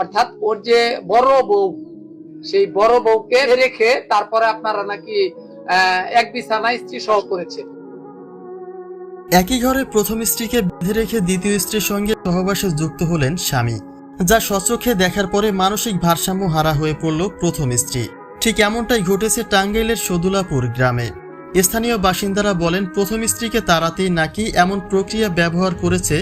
অর্থাৎ ওর যে বড় বউ, সেই বড় বউকে রেখে তারপরে আপনারা নাকি এক বিছানায় স্ত্রী সহ করেছেন। একই ঘরে প্রথম স্ত্রীকে বেঁধে রেখে দ্বিতীয় স্ত্রীর সঙ্গে সহবাসে যুক্ত হলেন স্বামী, যা স্বচক্ষে দেখার পরে মানসিক ভারসাম্য হারা হয়ে পড়ল প্রথম স্ত্রী। ঠিক এমনটাই ঘটেছে টাঙ্গাইলের সদুলাপুর গ্রামে। স্থানীয় বাসিন্দারা বলেন, প্রথম স্ত্রীকে তাড়াতেই নাকি এমন প্রক্রিয়া ব্যবহার করেছে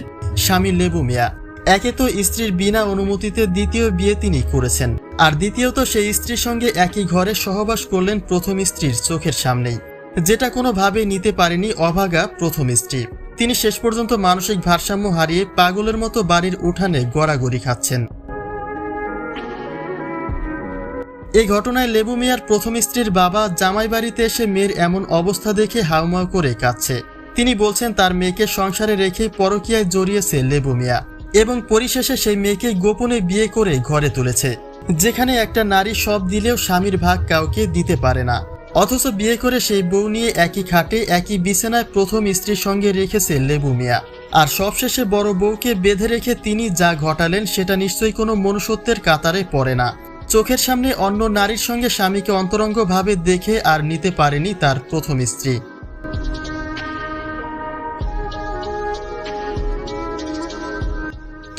স্বামী লেবু মিয়া। একে তো স্ত্রীর বিনা অনুমতিতে দ্বিতীয় বিয়ে তিনি করেছেন। আর দ্বিতীয়ত সেই স্ত্রীর সঙ্গে একই ঘরে সহবাস করলেন প্রথম স্ত্রীর চোখের সামনেই। যেটা কোনোভাবেই নিতে পারেনি অভাগা প্রথম স্ত্রী। তিনি শেষ পর্যন্ত মানসিক ভারসাম্য হারিয়ে পাগলের মতো বাড়ির উঠানে গড়াগড়ি খাচ্ছেন। এই ঘটনায় লেবু মিয়ার প্রথম স্ত্রীর বাবা জামাই বাড়িতে এসে মেয়ের এমন অবস্থা দেখে হাউমাউ করে কাঁদছে। তিনি বলছেন, তার মেয়েকে সংসারে রেখে পরকীয়ায় জড়িয়েছে লেবু মিয়া। এবং পরিশেষে সেই মেয়েকে গোপনে বিয়ে করে ঘরে তুলেছে, যেখানে একটা নারী সব দিলেও স্বামীর ভাগ কাউকে দিতে পারে না। অথচ বিয়ে করে সেই বউ নিয়ে একই খাটে, একই বিছানায় প্রথম স্ত্রীর সঙ্গে রেখেছে লেবু মিয়া। আর সবশেষে বড় বউকে বেঁধে রেখে তিনি যা ঘটালেন, সেটা নিশ্চয়ই কোনো মনুষ্যত্বের কাতারে পড়ে না। চোখের সামনে অন্য নারীর সঙ্গে স্বামীকে অন্তরঙ্গভাবে দেখে আর নিতে পারেনি তার প্রথম স্ত্রী।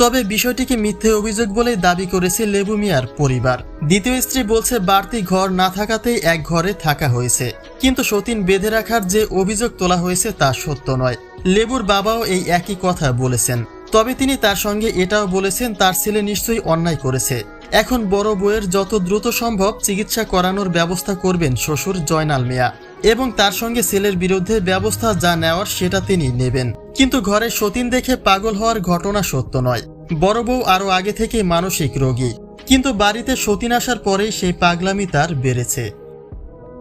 তবে বিষয়টিকে মিথ্যে অভিযোগ বলে দাবি করেছে লেবু মিয়ার পরিবার। দ্বিতীয় স্ত্রী বলছে, বাড়তি ঘর না থাকাতেই এক ঘরে থাকা হয়েছে। কিন্তু সতীন বেঁধে রাখার যে অভিযোগ তোলা হয়েছে তা সত্য নয়। লেবুর বাবাও এই একই কথা বলেছেন। তবে তিনি তার সঙ্গে এটাও বলেছেন, তার ছেলে নিশ্চয়ই অন্যায় করেছে। এখন বড় বউয়ের যত দ্রুত সম্ভব চিকিৎসা করানোর ব্যবস্থা করবেন শ্বশুর জয়নাল মিয়া। এবং তার সঙ্গে ছেলের বিরুদ্ধে ব্যবস্থা যা নেওয়ার সেটা তিনি নেবেন। কিন্তু ঘরে সতীন দেখে পাগল হওয়ার ঘটনা সত্য নয়। বড় বউ আরও আগে থেকে মানসিক রোগী। কিন্তু বাড়িতে সতীন আসার পরেই সেই পাগলামি তার বেড়েছে।